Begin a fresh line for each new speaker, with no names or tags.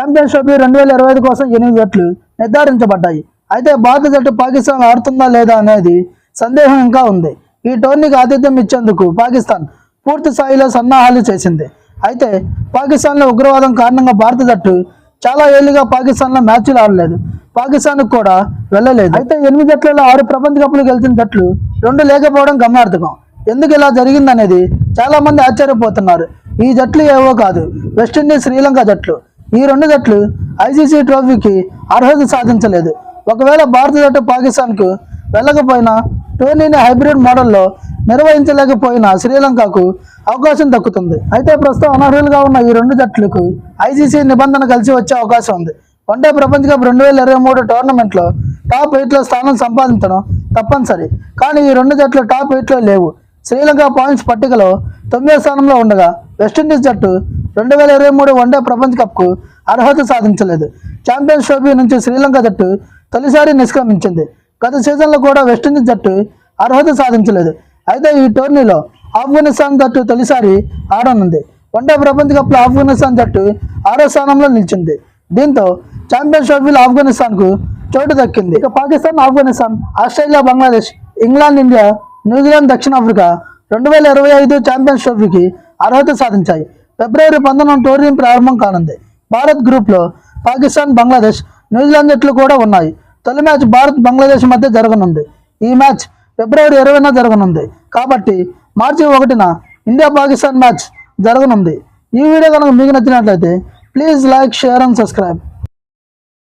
Championship రెండు వేల ఇరవై ఐదు కోసం ఎనిమిది జట్లు నిర్ధారించబడ్డాయి. అయితే భారత జట్టు పాకిస్తాన్ ఆడుతుందా లేదా అనేది సందేహం ఇంకా ఉంది. ఈ టోర్నీకి ఆతిథ్యం ఇచ్చేందుకు పాకిస్తాన్ పూర్తి స్థాయిలో సన్నాహాలు చేసింది. అయితే పాకిస్తాన్లో ఉగ్రవాదం కారణంగా భారత జట్టు చాలా ఏళ్ళుగా పాకిస్తాన్లో మ్యాచ్లు ఆడలేదు. పాకిస్తాన్కు కూడా వెళ్ళలేదు. అయితే ఎనిమిది జట్లలో ఆరు ప్రపంచ కప్పులు గెలిచిన జట్లు రెండు లేకపోవడం గమనార్థకం ఎందుకు ఇలా జరిగిందనేది చాలా మంది ఆశ్చర్యపోతున్నారు. ఈ జట్లు ఏవో కాదు. వెస్టిండీస్ శ్రీలంక జట్లు. ఈ రెండు జట్లు ఐసీసీ ట్రోఫీకి అర్హత సాధించలేదు. ఒకవేళ భారత జట్టు పాకిస్తాన్కు వెళ్ళకపోయినా టోర్నీని హైబ్రిడ్ మోడల్లో నిర్వహించలేకపోయినా శ్రీలంకకు అవకాశం దక్కుతుంది. అయితే ప్రస్తుతం అనర్హులుగా ఉన్న ఈ రెండు జట్లకు ఐసీసీ నిబంధన కలిసి వచ్చే అవకాశం ఉంది. వన్డే ప్రపంచ కప్ రెండు వేల ఇరవై మూడు టోర్నమెంట్లో టాప్ ఎయిట్లో స్థానం సంపాదించడం తప్పనిసరి. కానీ ఈ రెండు జట్లు టాప్ ఎయిట్లో లేవు. శ్రీలంక పాయింట్స్ పట్టికలో తొమ్మిదో స్థానంలో ఉండగా వెస్టిండీస్ జట్టు రెండు వేల ఇరవై మూడు వన్డే ప్రపంచ కప్కు అర్హత సాధించలేదు. ఛాంపియన్స్ ట్రోఫీ నుంచి శ్రీలంక జట్టు తొలిసారి నిష్క్రమించింది. గత సీజన్లో కూడా వెస్టిండీస్ జట్టు అర్హత సాధించలేదు. అయితే ఈ టోర్నీలో ఆఫ్ఘనిస్తాన్ జట్టు తొలిసారి ఆడనుంది. వన్డే ప్రపంచ కప్లో ఆఫ్ఘనిస్తాన్ జట్టు ఆరో స్థానంలో నిలిచింది. దీంతో ఛాంపియన్స్ ట్రోఫీలో ఆఫ్ఘనిస్తాన్కు చోటు దక్కింది. ఇక Pakistan Afghanistan Australia Bangladesh England India New Zealand దక్షిణాఫ్రికా రెండు వేల ఇరవై ఐదు ఛాంపియన్స్ ట్రోఫీకి అర్హత సాధించాయి. ఫిబ్రవరి పంతొమ్మిది టోర్నీ ప్రారంభం కానుంది. భారత్ గ్రూప్లో పాకిస్తాన్ బంగ్లాదేశ్ న్యూజిలాండ్ జట్లు కూడా ఉన్నాయి. తొలి మ్యాచ్ భారత్ బంగ్లాదేశ్ మధ్య జరగనుంది. ఈ మ్యాచ్ ఫిబ్రవరి ఇరవైన జరగనుంది. కాబట్టి మార్చి ఒకటిన ఇండియా పాకిస్తాన్ మ్యాచ్ జరగనుంది. ఈ వీడియో కనుక మీకు నచ్చినట్లయితే please like share and subscribe.